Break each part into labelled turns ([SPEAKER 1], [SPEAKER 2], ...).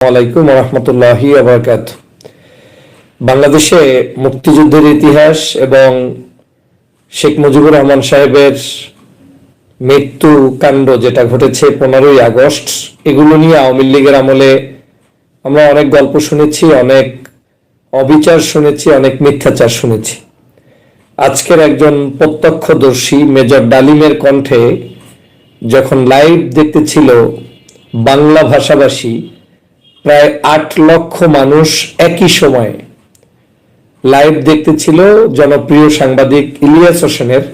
[SPEAKER 1] আলাইকুম রহমতুল্লাহি আবরকাত বাংলাদেশে মুক্তিযুদ্ধের ইতিহাস এবং শেখ মুজিবুর রহমান সাহেবের মৃত্যু কাণ্ড যেটা ঘটেছে পনেরোই আগস্ট, এগুলো নিয়ে আওয়ামী লীগের আমলে আমরা অনেক গল্প শুনেছি, অনেক অবিচার শুনেছি, অনেক মিথ্যাচার শুনেছি। আজকের একজন প্রত্যক্ষদর্শী, মেজর ডালিমের কণ্ঠে যখন লাইভ দেখতেছিল বাংলা ভাষাভাষী প্রায় আট লক্ষ মানুষ একই সময়ে লাইভ দেখতেছিল জনপ্রিয় সাংবাদিক ইলিয়াস হোসেনের।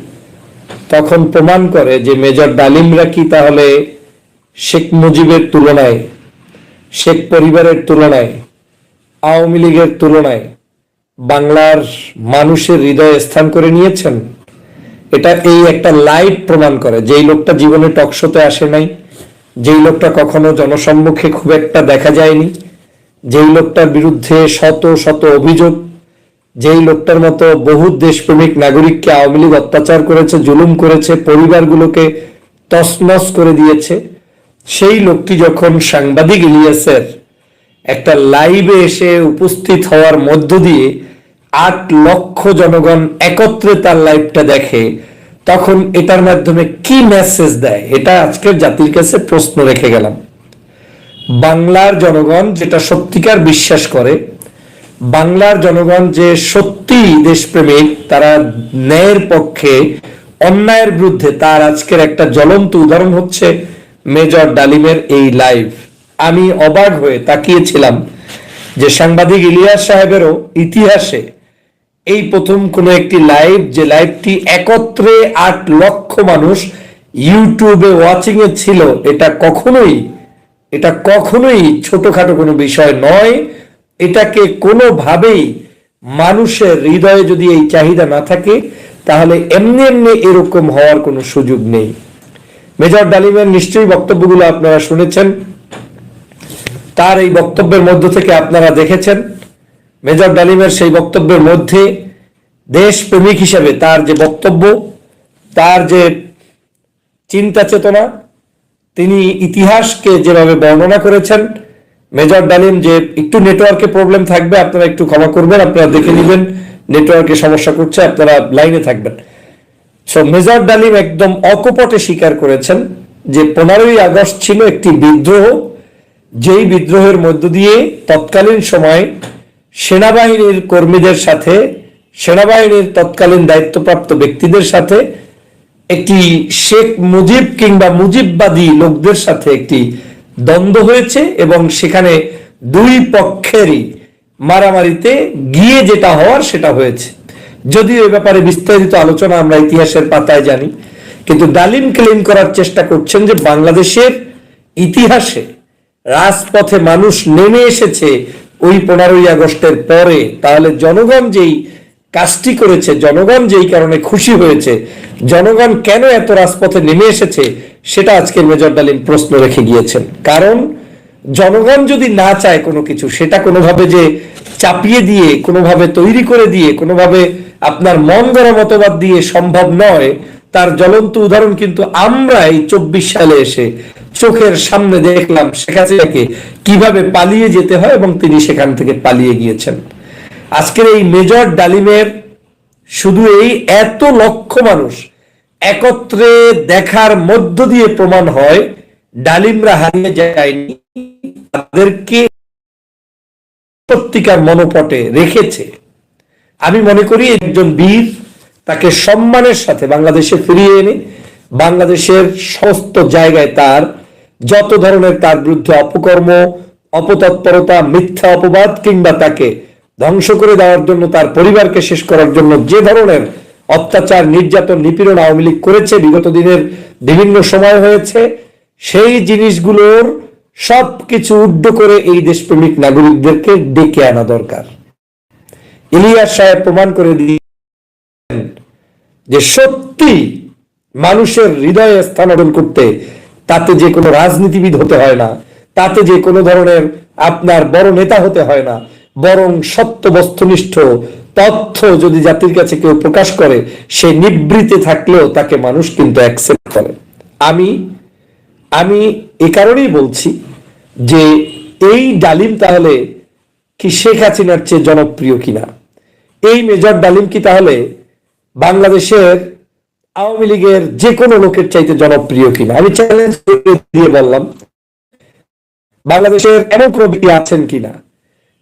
[SPEAKER 1] তখন প্রমাণ করে যে মেজর ডালিমরা কি তাহলে শেখ মুজিবের তুলনায়, শেখ পরিবারের তুলনায়, আওয়ামী লীগের তুলনায় বাংলার মানুষের হৃদয়ে স্থান করে নিয়েছেন? এটা এই একটা লাইভ প্রমাণ করে যেই লোকটা জীবনে টকশোতে আসে নাই। যেই লোকটা কখনো জনসম্মুখে খুব একটা দেখা যায়নি, যেই লোকটার বিরুদ্ধে শত শত অভিযোগ, যেই লোকটার মতো বহু দেশপ্রেমিক নাগরিককে আওয়ামী লীগ অত্যাচার করেছে, জুলুম করেছে, পরিবারগুলোকে তছনছ করে দিয়েছে, সেই লোকটি যখন সাংবাদিক ইলিয়াসের একটা লাইভে এসে উপস্থিত হওয়ার মধ্য দিয়ে আট লক্ষ জনগণ একত্রে তার লাইভটা দেখে তখন এটার মাধ্যমে কি মেসেজ দেয়? এটা আজকের জাতির কাছে প্রশ্ন রেখে গেলাম। বাংলার জনগণ যেটা সত্যিকার বিশ্বাস করে, বাংলার জনগণ যে সত্যি দেশপ্রেমিক, তারা ন্যায়ের পক্ষে, অন্যায়ের বিরুদ্ধে তার আজকের একটা জ্বলন্ত উদাহরণ হচ্ছে মেজর ডালিমের এই লাইভ আমি অবাক হয়ে তাকিয়েছিলাম যে সাংবাদিক ইলিয়াস সাহেবেরও ইতিহাসে এই প্রথম কোনো একটি লাইভ যে লাইভটি একত্রে আট লক্ষ মানুষ ইউটিউবে ওয়াচিং এ ছিল, এটা কখনোই এটা কখনোই ছোটখাটো কোনো বিষয় নয়। এটাকে কোনোভাবেই মানুষের হৃদয়ে যদি এই চাহিদা না থাকে, তাহলে এমনি এমনি এরকম হওয়ার কোনো সুযোগ নেই। মেজর ডালিমের নিশ্চয়ই বক্তব্যগুলো আপনারা শুনেছেন। তার এই বক্তব্যের মধ্য থেকে আপনারা দেখেছেন। মেজর ডালিমের সেই বক্তব্যের মধ্যে দেশপ্রেমিক হিসেবে তার যে বক্তব্য, তার যে চিন্তা চেতনা, তিনি ইতিহাসকে যেভাবে বর্ণনা করেছেন, মেজর ডালিম যে একটু নেটওয়ার্কে প্রবলেম থাকবে, আপনারা একটু ক্ষমা করবেন, আপনারা দেখে নেবেন নেটওয়ার্কে সমস্যা করছে, আপনারা লাইনে থাকবেন। সো মেজর ডালিম একদম অকপটে স্বীকার করেছেন যে পনেরোই আগস্ট ছিল একটি বিদ্রোহ, যেই বিদ্রোহের মধ্য দিয়ে তৎকালীন সময় সেনাবাহিনীর কর্মীদের সাথে, সেনাবাহিনীর তৎকালীন দায়িত্বপ্রাপ্ত ব্যক্তিদের সাথে, একটি শেখ মুজিব কিংবা মুজিববাদী লোকদের সাথে একটি দ্বন্দ্ব হয়েছে এবং সেখানে দুই পক্ষেরই মারামারিতে গিয়ে যেটা হওয়ার সেটা হয়েছে। যদিও এ ব্যাপারে বিস্তারিত আলোচনা আমরা ইতিহাসের পাতায় জানি, কিন্তু ডালিম ক্লেম করার চেষ্টা করছেন যে বাংলাদেশের ইতিহাসে রাজপথে মানুষ নেমে এসেছে ওই পনেরোই আগস্টের পরে, তাহলে জনগণ যেই কাজটি করেছে, জনগণ যেই কারণে খুশি হয়েছে, জনগণ কেন এত রাজপথে নেমে এসেছে, সেটা আজকের মেজর ডালিম প্রশ্ন রেখে গিয়েছেন। কারণ জনগণ যদি না চায় কোনো কিছু, সেটা কোনোভাবে যে চাপিয়ে দিয়ে, কোনোভাবে তৈরি করে দিয়ে, কোনোভাবে আপনার মন গড়া মতবাদ দিয়ে সম্ভব নয়, তার জ্বলন্ত উদাহরণ কিন্তু আমরা এই চব্বিশ সালে এসে চোখের সামনে দেখলাম শেখ হাসিনাকে কীভাবে পালিয়ে যেতে হয় এবং তিনি সেখান থেকে পালিয়ে গিয়েছেন। আজকের এই মেজর ডালিমের শুধু এই এত লক্ষ মানুষ একত্রে দেখার মধ্য দিয়ে প্রমাণ হয়, ডালিমরা হারিয়ে যায়নি, তাদেরকে সত্যিকার মনোপটে রেখেছে। আমি মনে করি একজন বীর তাকে সম্মানের সাথে বাংলাদেশে ফিরিয়ে এনে বাংলাদেশের সমস্ত জায়গায় তার যত ধরনের তার বিরুদ্ধে অপকর্ম, অপতৎপরতা, মিথ্যা অপবাদ কিংবা তাকে ধ্বংস করে দেওয়ার জন্য তার পরিবারকে শেষ করার জন্য যে ধরনের অত্যাচার, নির্যাতন, নিপীড়ন আওয়ামী লীগ করেছে, বিগত দিনের বিভিন্ন সময় হয়েছে, সেই জিনিসগুলোর সব কিছু উড্ড করে এই দেশপ্রেমিক নাগরিকদেরকে ডেকে আনা দরকার। ইলিয়াস সাহেব প্রমাণ করে দিয়ে যে সত্যি মানুষের হৃদয়ে স্থান করতে তাতে যে কোনো রাজনীতিবিদ হতে হয় না, তাতে যে কোনো ধরনের আপনার বড় নেতা হতে হয় না, বরং সত্য, বস্তুনিষ্ঠ তথ্য যদি জাতির কাছে কেউ প্রকাশ করে, সে নিবৃতে থাকলেও তাকে মানুষ কিন্তু অ্যাকসেপ্ট করে। আমি আমি এ কারণেই বলছি যে এই ডালিম তাহলে কি শেখ হাসিনার চেয়ে জনপ্রিয় কিনা? এই মেজর ডালিম কি তাহলে বাংলাদেশের আওয়ামী লীগের যে কোনো লোকের চাইতে জনপ্রিয় কিনা? আমি চ্যালেঞ্জ দিয়ে বললাম, বাংলাদেশের এমন কোনো ব্যক্তি আছেন কিনা?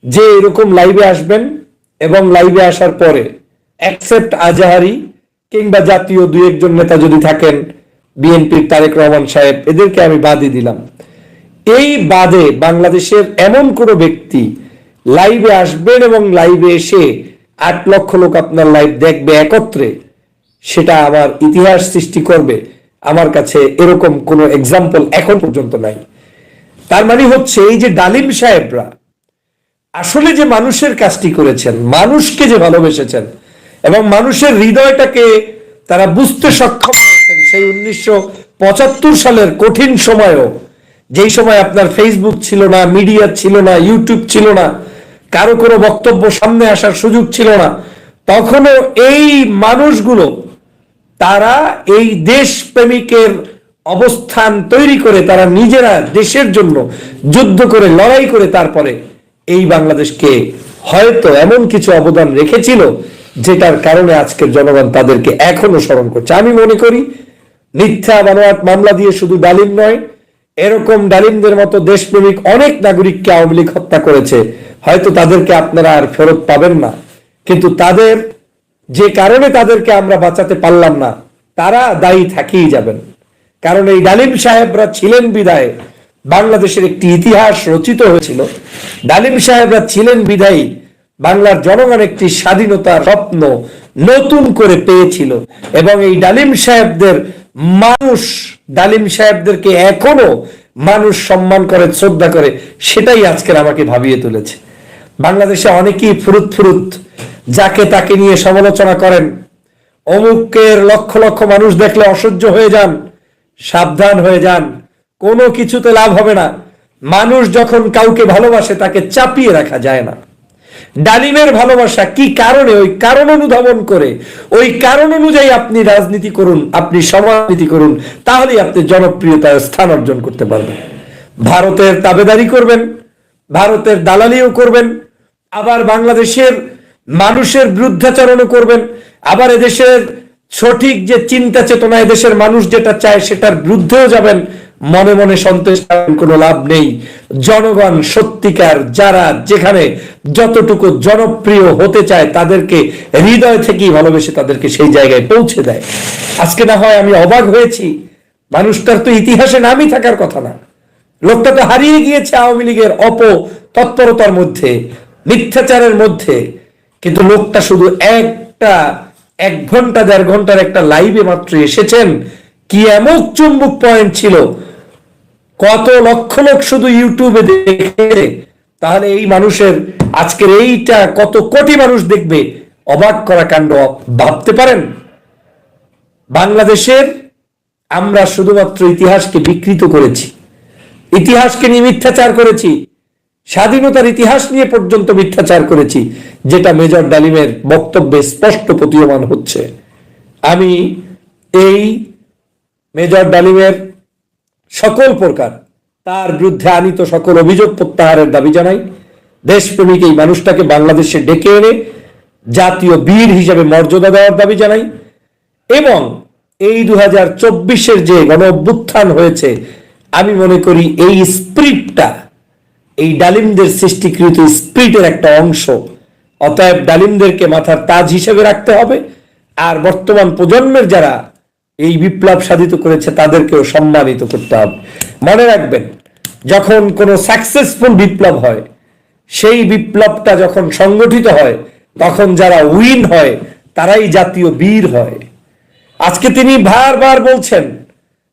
[SPEAKER 1] যে এরকম লাইভে আসবেন এবং লাইভে আসার পরে অ্যাকসেপ্ট আজাহারি কিংবা জাতীয় দুই একজন নেতা যদি থাকেন, বিএনপির তারেক রহমান সাহেব, এদেরকে আমি বাদই দিলাম। এই বাদে বাংলাদেশের এমন কোন ব্যক্তি লাইভে আসবেন এবং লাইভে এসে আট লক্ষ লোক আপনার লাইভ দেখবে একত্রে? সেটা আমার ইতিহাস সৃষ্টি করবে। আমার কাছে এরকম কোনো এক্সাম্পল এখন পর্যন্ত নাই। তার মানে হচ্ছে এই যে ডালিম সাহেবরা, আসলে যে মানুষের কাজটি করেছেন, মানুষকে যে ভালোবেসেছেন এবং মানুষের হৃদয়টাকে তারা বুঝতে সক্ষম হয়েছেন সেই উনিশশো পঁচাত্তর সালের কঠিন সময়ও, যেই সময় আপনার ফেসবুক ছিল না মিডিয়া ছিল না ইউটিউব ছিল না, কারও কোনো বক্তব্য সামনে আসার সুযোগ ছিল না, তখনও এই মানুষগুলো তারা এই দেশ প্রেমিকের অবস্থান তৈরি করে তারা নিজেরা দেশের জন্য যুদ্ধ করে, লড়াই করে তারপরে এই বাংলাদেশকে হয়তো এমন কিছু অবদান রেখেছিল যেটার কারণে আজকের জনগণ তাদেরকে এখনও স্মরণ করছে। আমি মনে করি, মিথ্যা বানোয়াট মামলা দিয়ে শুধু ডালিম নয়, এরকম ডালিমদের মতো দেশপ্রেমিক অনেক নাগরিককে আওয়ামী লীগ হত্যা করেছে। হয়তো তাদেরকে আপনারা আর ফেরত পাবেন না। কিন্তু তাদের যে কারণে তাদেরকে আমরা বাঁচাতে পারলাম না, তারা দায়ী থাকেই যাবেন। কারণ এই ডালিম সাহেবরা ছিলেন বিদায়, বাংলাদেশের একটি ইতিহাস রচিত হয়েছিল। ডালিম সাহেবরা ছিলেন বিদায়ী, বাংলার জনগণ একটি স্বাধীনতার স্বপ্ন নতুন করে পেয়েছিল। এবং এই ডালিম সাহেবদের মানুষ, ডালিম সাহেবদেরকে এখনও মানুষ সম্মান করে, শ্রদ্ধা করে, সেটাই আজকের আমাকে ভাবিয়ে তুলেছে। বাংলাদেশে অনেকেই ফুরুত ফুরুত যাকে তাকে নিয়ে সমালোচনা করেন। অমুকের লক্ষ লক্ষ মানুষ দেখলে অসহ্য হয়ে যান, সাবধান হয়ে যান। কোনো কিছুতে লাভ হবে না। মানুষ যখন কাউকে ভালোবাসে, তাকে চাপিয়ে রাখা যায় না। ডালিমের ভালোবাসা কি কারণে? ওই কারণ অনুধাবন করে। ওই কারণ অনুযায়ী আপনি রাজনীতি করুন, আপনি সমাজনীতি করুন, তাহলেই আপনি জনপ্রিয়তার স্থান অর্জন করতে পারবেন। ভারতের তাবেদারি করবেন, ভারতের দালালিও করবেন, আবার বাংলাদেশের মানুষের বিরুদ্ধাচরণও করবেন। আবার এদেশের সঠিক যে চিন্তা চেতনা, এদেশের মানুষ যেটা চায় সেটার বিরুদ্ধেও যাবেন। মনে মনে সন্তোষ কোনো লাভ নেই। জনগণ, সত্যিকার, যারা যেখানে যতটুকু জনপ্রিয় হতে চায়, তাদেরকে হৃদয় থেকেই ভালোবেসে তাদেরকে সেই জায়গায় পৌঁছে দেয়। আজকে না হয় আমি অবাক হয়েছি। মানুষটার তো ইতিহাসে নামই থাকার কথা না। লোকটা তো হারিয়ে গিয়েছে আওয়ামী লীগের অপ তৎপরতার মধ্যে, মিথ্যাচারের মধ্যে। কিন্তু লোকটা শুধু একটা, এক ঘণ্টা, দেড় ঘণ্টার একটা লাইভে মাত্র এসেছেন। কি এমন চুম্বক পয়েন্ট ছিল? কত লক্ষ লোক শুধু ইউটিউবে দেখে? তাহলে এই মানুষের আজকের এইটা কত কোটি মানুষ দেখবে? অবাক করা কাণ্ড ভাবতে পারেন? বাংলাদেশের আমরা শুধুমাত্র ইতিহাসকে বিকৃত করেছি। ইতিহাসকে নিয়ে মিথ্যাচার করেছি। স্বাধীনতার ইতিহাস নিয়ে পর্যন্ত মিথ্যাচার করেছি, যেটা মেজর ডালিমের বক্তব্যে স্পষ্ট প্রতীয়মান হচ্ছে। আমি এই মেজর ডালিমের সকল প্রকার, তার বিরুদ্ধে আনিত সকল অভিযোগ প্রত্যাহারের দাবি জানাই। দেশপ্রেমিক এই মানুষটাকে বাংলাদেশে ডেকে এনে জাতীয় বীর হিসাবে মর্যাদা দেওয়ার দাবি জানাই এবং এই দু হাজার চব্বিশের যে গণ অভ্যুত্থান হয়েছে, আমি মনে করি এই স্প্রিটটা এই ডালিমদের সৃষ্টিকৃত স্প্রিটের একটা অংশ। অতএব ডালিমদেরকে মাথার তাজ হিসেবে রাখতে হবে। আর বর্তমান প্রজন্মের যারা এই বিপ্লব সাধিত করেছে, তাদেরকেও সম্মানিত করতে হবে। মনে রাখবেন, যখন কোনো সাকসেসফুল বিপ্লব হয়, সেই বিপ্লবটা যখন সংগঠিত হয়, তখন যারা উইন হয়, তারাই জাতীয় বীর হয়। আজকে তিনি বারবার বলছেন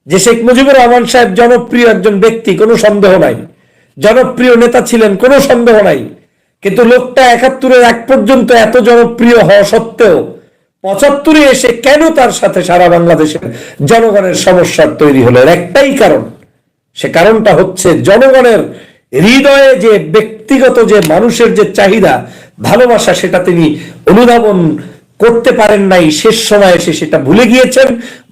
[SPEAKER 1] যে শেখ মুজিবুর রহমান সাহেব জনপ্রিয় একজন ব্যক্তি, কোনো সন্দেহ নাই। জনপ্রিয় নেতা ছিলেন, কোনো সন্দেহ নাই। কিন্তু লোকটা একাত্তরের এক পর্যন্ত এত জনপ্রিয় হওয়া সত্ত্বেও পঁচাত্তরে এসে কেন তার সাথে সারা বাংলাদেশের জনগণের সমস্যার তৈরি হলো? একটাই কারণ, সে কারণটা হচ্ছে জনগণের হৃদয়ে যে ব্যক্তিগত যে মানুষের যে চাহিদা, ভালোবাসা, সেটা তিনি অনুধাবন করতে পারেন নাই, শেষ সময় এসে সেটা ভুলে গিয়েছেন।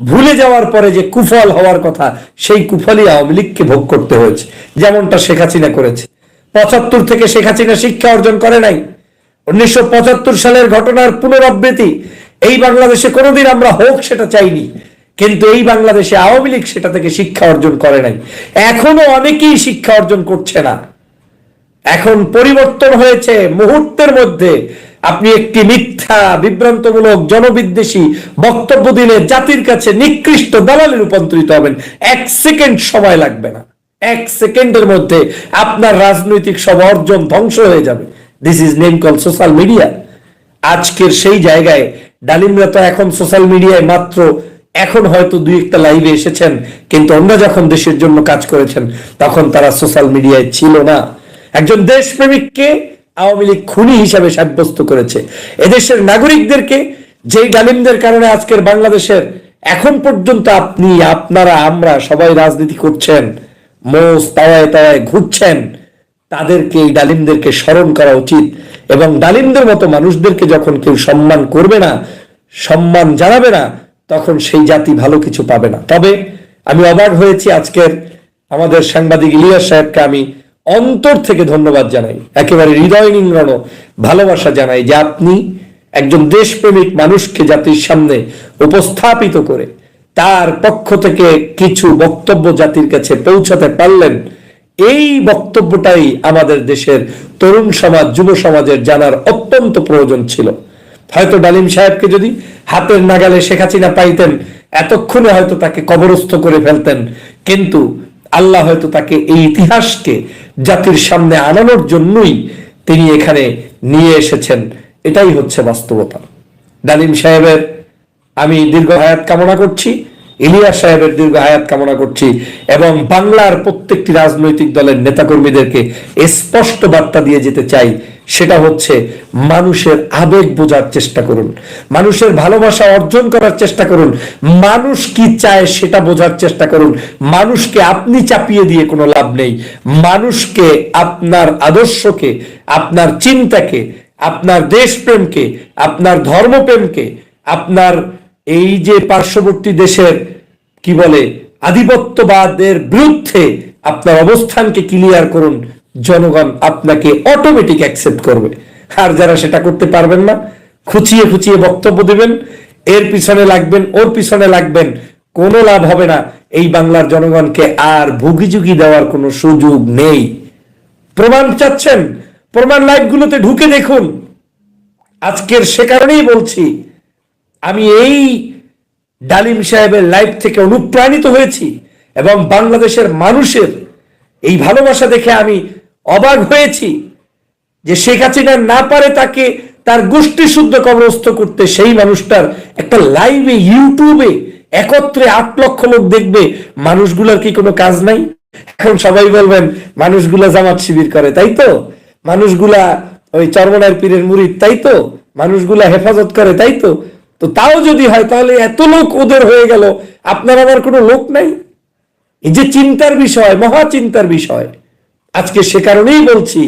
[SPEAKER 1] ভুলে যাওয়ার পরে যে কুফল হওয়ার কথা, সেই কুফলই আওয়ামী লীগকে ভোগ করতে হয়েছে, যেমনটা শেখ হাসিনা করেছে। পঁচাত্তর থেকে শেখ হাসিনা শিক্ষা অর্জন করে নাই। উনিশশো পঁচাত্তর সালের ঘটনার পুনরাবৃত্তি, এই বাংলাদেশে কোনোদিন আমরা হোক সেটা চাইনি, কিন্তু এই বাংলাদেশে আওয়ামী লীগ সেটা থেকে শিক্ষা অর্জন করে নাই। এখনও অনেকেই শিক্ষা অর্জন করছে না। এখন পরিবর্তন হয়েছে মুহূর্তের মধ্যে। আপনি একটি মিথ্যা, বিভ্রান্তমূলক, জনবিদ্বেষী বক্তব্য দিলে জাতির কাছে নিকৃষ্ট দালালে রূপান্তরিত হবেন। এক সেকেন্ড সময় লাগবে না। এক সেকেন্ডের মধ্যে আপনার রাজনৈতিক সব অর্জন ধ্বংস হয়ে যাবে। This is name call social media আজকের সেই জায়গায় ডালিমরা তো এখন সোশ্যাল মিডিয়ায় মাত্র এখন হয়তো দুই একটা লাইভে এসেছেন, কিন্তু অন্য যখন দেশের জন্য কাজ করেছেন, তখন তারা সোশ্যাল মিডিয়ায় ছিল না। একজন দেশপ্রেমিককে আওয়ামী লীগ খুনি হিসাবে সাব্যস্ত করেছে। এদেশের নাগরিকদেরকে যেই ডালিমদের কারণে আজকের বাংলাদেশের এখন পর্যন্ত আপনি, আপনারা, আমরা সবাই রাজনীতি করছেন, মোষ তাওয়ায় তাওয়ায় ঘুরছেন, তাদেরকে, এই ডালিমদেরকে স্মরণ করা উচিত এবং ডালিমদের মতো মানুষদেরকে যখন কেউ সম্মান করবে না, সম্মান জানাবে না, তখন সেই জাতি ভালো কিছু পাবে না। তবে আমি অবাক হয়েছি আজকের আমাদের সাংবাদিক ইলিয়াস সাহেবকে আমি অন্তর থেকে ধন্যবাদ জানাই। একেবারে হৃদয় নিংড়ানো ভালোবাসা জানাই যে আপনি একজন দেশপ্রেমিক মানুষকে জাতির সামনে উপস্থাপিত করে তার পক্ষ থেকে কিছু বক্তব্য জাতির কাছে পৌঁছাতে পারলেন। এই বক্তব্যটাই আমাদের দেশের তরুণ সমাজ, যুব সমাজের জানার অত্যন্ত প্রয়োজন ছিল। হয়তো ডালিম সাহেবকে যদি হাতের নাগালে শেখ হাসিনা পাইতেন, এতক্ষণে হয়তো তাকে কবরস্থ করে ফেলতেন। কিন্তু আল্লাহ হয়তো তাকে এই ইতিহাসকে জাতির সামনে আনানোর জন্যই তিনি এখানে নিয়ে এসেছেন। এটাই হচ্ছে বাস্তবতা। ডালিম সাহেবের আমি দীর্ঘ হায়াত কামনা করছি। ইলিয়াস সাহেবের দীর্ঘ আয়াত কামনা করছি এবং বাংলার প্রত্যেকটি রাজনৈতিক দলের নেতাকর্মীদেরকে স্পষ্ট বার্তা দিয়ে যেতে চাই, সেটা হচ্ছে মানুষের আবেগ বোঝার চেষ্টা করুন, মানুষের ভালোবাসা অর্জন করার চেষ্টা করুন, মানুষ কি চায় সেটা বোঝার চেষ্টা করুন, মানুষকে আপনি চাপিয়ে দিয়ে কোনো লাভ নেই, মানুষকে আপনার আদর্শকে, আপনার চিন্তাকে, আপনার দেশপ্রেমকে, আপনার ধর্মপ্রেমকে, আপনার এই যে পার্শ্ববর্তী দেশের, কি বলে, আধিপত্যবাদের বিরুদ্ধে আপনার অবস্থানকে ক্লিয়ার করুন, জনগণ আপনাকে অটোমেটিক অ্যাকসেপ্ট করবে। আর যারা সেটা করতে পারবেন না, খুচিয়ে খুচিয়ে বক্তব্য দেবেন, এর পিছনে লাগবেন, ওর পিছনে লাগবেন, কোনো লাভ হবে না। এই বাংলার জনগণকে আর ভুগিযুগি দেওয়ার কোনো সুযোগ নেই। প্রমাণ চাচ্ছেন, প্রমাণ লাইভগুলোতে ঢুকে দেখুন। আজকের সে কারণেই বলছি আমি এই ডালিম সাহেবের লাইফ থেকে অনুপ্রাণিত হয়েছি এবং বাংলাদেশের মানুষের এই ভালোবাসা দেখে আমি অবাক হয়েছি যে শেখ হাসিনা না পারে তাকে তার গোষ্ঠী শুদ্ধ কবরস্থ করতে সেই মানুষটার একটা লাইভে ইউটিউবে একত্রে আট লক্ষ লোক দেখবে, মানুষগুলোর কি কোনো কাজ নাই? এখন সবাই বলবেন, মানুষগুলা জামাত শিবির করে। তাই তো? মানুষগুলা ওই চরমনার পীরের মুরিদ তাই তো? মানুষগুলা হেফাজত করে, তাই তো? তো তাও যদি হয়, তাহলে এত লোক ওদের হয়ে গেল, আপনার আবার কোনো লোক নাই? এই যে চিন্তার বিষয়, মহা চিন্তার বিষয়। আজকে সে কারণেই বলছি,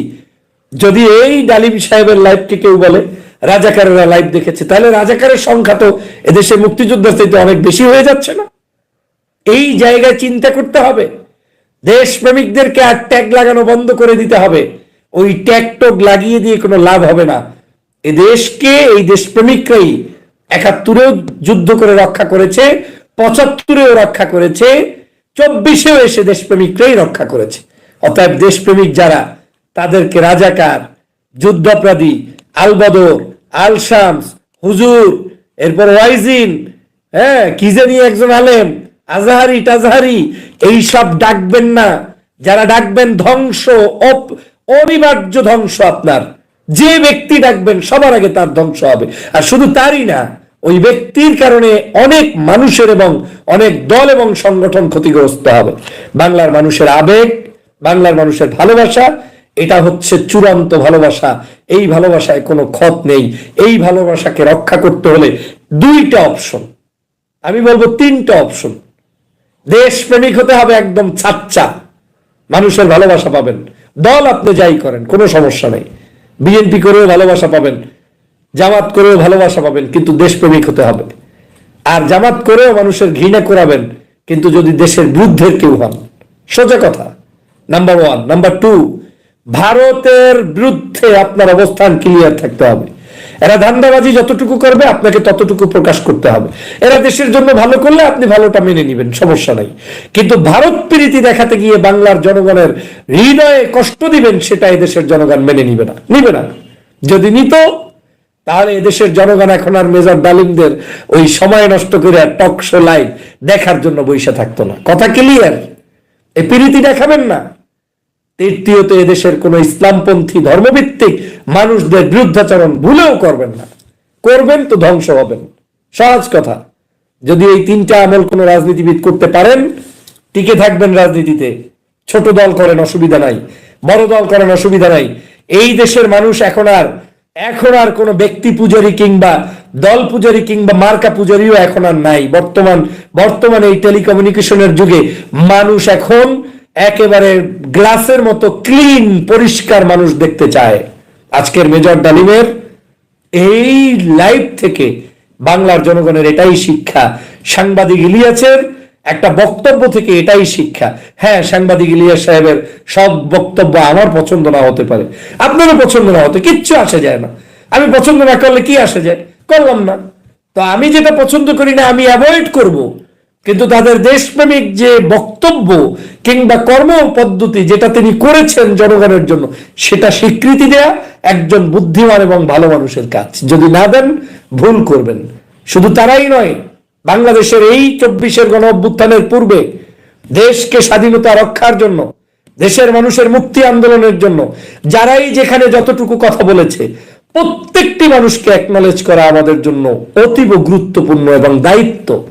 [SPEAKER 1] যদি এই ডালিম সাহেবের লাইভকে কেউ বলে, রাজাকারেরা লাইভ দেখেছে, তাহলে রাজাকারের সংখ্যা তো এদেশে মুক্তিযোদ্ধার চাইতে অনেক বেশি হয়ে যাচ্ছে না। এই জায়গায় চিন্তা করতে হবে। দেশপ্রেমিকদেরকে আর ট্যাগ লাগানো বন্ধ করে দিতে হবে। ওই ট্যাগ টক লাগিয়ে দিয়ে কোনো লাভ হবে না। এ দেশকে এই দেশপ্রেমিকরাই একাত্তরেও যুদ্ধ করে রক্ষা করেছে, পঁচাত্তরেও রক্ষা করেছে, চব্বিশেও এসে দেশপ্রেমিকরাই রক্ষা করেছে। অতএব দেশপ্রেমিক যারা, তাদেরকে রাজাকার, যুদ্ধাপরাধী, আলবদর আল শামস হুজুর, এরপর ওয়াইজিন হ্যাঁ কি জানি একজন আলেম, আজাহারি টাজাহারি এইসব ডাকবেন না। যারা ডাকবেন, ধ্বংস অনিবার্য ধ্বংস আপনার। যে ব্যক্তি ডাকবেন, সবার আগে তার ধ্বংস হবে। আর শুধু তারই না ওই ব্যক্তির কারণে অনেক মানুষের এবং অনেক দল এবং সংগঠন ক্ষতিগ্রস্ত হবে। বাংলার মানুষের আবেগ, বাংলার মানুষের ভালোবাসা, এটা হচ্ছে চূড়ান্ত ভালোবাসা। এই ভালোবাসায় কোনো ক্ষত নেই। এই ভালোবাসাকে রক্ষা করতে হলে দুইটা অপশন। আমি বলব তিনটা অপশন। দেশপ্রেমিক হতে হবে একদম ছাচ্চা। মানুষের ভালোবাসা পাবেন। দল আপনি যাই করেন, কোনো সমস্যা নেই। বিএনপি করেও ভালোবাসা পাবেন। জামাত করেও ভালোবাসা পাবেন, কিন্তু দেশপ্রেমিক হতে হবে। আর জামাত করেও মানুষের ঘৃণা করাবেন কিন্তু যদি দেশের বিরুদ্ধের কেউ হন। সোজা কথা। নাম্বার ওয়ান নাম্বার টু ভারতের বিরুদ্ধে আপনার অবস্থান ক্লিয়ার থাকতে হবে। এরা ধান্দাবাজি যতটুকু করবে, আপনাকে ততটুকু প্রকাশ করতে হবে। এরা দেশের জন্য ভালো করলে আপনি ভালোটা মেনে নেবেন, সমস্যা নাই। কিন্তু ভারত প্রীতি দেখাতে গিয়ে বাংলার জনগণের হৃদয়ে কষ্ট দিবেন, সেটা এদেশের জনগণ মেনে নিবে না। নিবে না। যদি নিত তাহলে এদেশের জনগণ এখন আর মেজর ডালিমদের ওই সময় নষ্ট করে টক শো লাইভ দেখার জন্য বসে থাকতো না। কথা ক্লিয়ার এই প্রীতি দেখাবেন না? তৃতীয়ত এদেশের কোন ইসলামপন্থী ধর্মভিত্তিক মানুষদের বিরুদ্ধাচরণ ভুলেও করবেন না। করবেন তো ধ্বংস হবেন। সহজ কথা। যদি এই তিনটা আমল কোন রাজনীতিবিদ করতে পারেন, টিকে থাকবেন রাজনীতিতে। ছোট দল করেন অসুবিধা নাই, বড় দল করেন অসুবিধা নাই। এই দেশের মানুষ এখন আর এখন আর কোনো ব্যক্তি পূজারী কিংবা দল পূজারী কিংবা মার্কা পূজারীও এখন আর নাই। বর্তমান, বর্তমানে এই টেলিকমিউনিকেশনের যুগে মানুষ এখন একেবারে গ্লাসের মতো ক্লিন, পরিষ্কার মানুষ দেখতে চায়। আজকের মেজর ডালিমের এই লাইভ থেকে বাংলার জনগণের এটাই শিক্ষা। সাংবাদিক ইলিয়াসের একটা বক্তব্য থেকে এটাই শিক্ষা। হ্যাঁ সাংবাদিক ইলিয়াস সাহেবের সব বক্তব্য আমার পছন্দ না হতে পারে। আপনারও পছন্দ না হতে, কিচ্ছু আসে যায় না। আমি পছন্দ না করলে কি আসে যায়? করলাম না। তো আমি যেটা পছন্দ করি না, আমি অ্যাভয়েড করব। কিন্তু তাদের দেশপ্রেমিক যে বক্তব্য কিংবা কর্ম পদ্ধতি যেটা তিনি করেছেন জনগণের জন্য, সেটা স্বীকৃতি দেয়া একজন বুদ্ধিমান এবং ভালো মানুষের কাজ। যদি না দেন, ভুল করবেন। শুধু তারাই নয় বাংলাদেশের এই চব্বিশের গণ অভ্যুত্থানের পূর্বে দেশকে স্বাধীনতা রক্ষার জন্য, দেশের মানুষের মুক্তি আন্দোলনের জন্য, যারাই যেখানে যতটুকু কথা বলেছে, প্রত্যেকটি মানুষকে একনলেজ করা আমাদের জন্য অতীব গুরুত্বপূর্ণ এবং দায়িত্ব।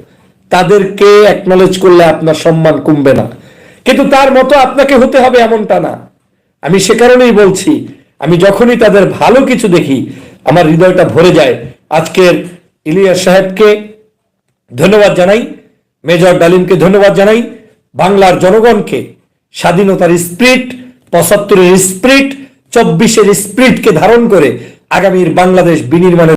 [SPEAKER 1] তাদেরকে একনলেজ করলে আপনার সম্মান কমবে না। কিন্তু তার মতো আপনাকে হতে হবে এমনটা না। আমি সে কারণেই বলছি, আমি যখনই তাদের ভালো কিছু দেখি, আমার হৃদয়টা ভরে যায়। আজকের ইলিয়াস সাহেবকে ধন্যবাদ জানাই। মেজর ডালিমকে ধন্যবাদ জানাই। বাংলার জনগণকে, স্বাধীনতার স্প্রিট, পঁচাত্তরের স্প্রিট, চব্বিশের স্প্রিটকে ধারণ করে আগামীর বাংলাদেশ বিনির্মাণের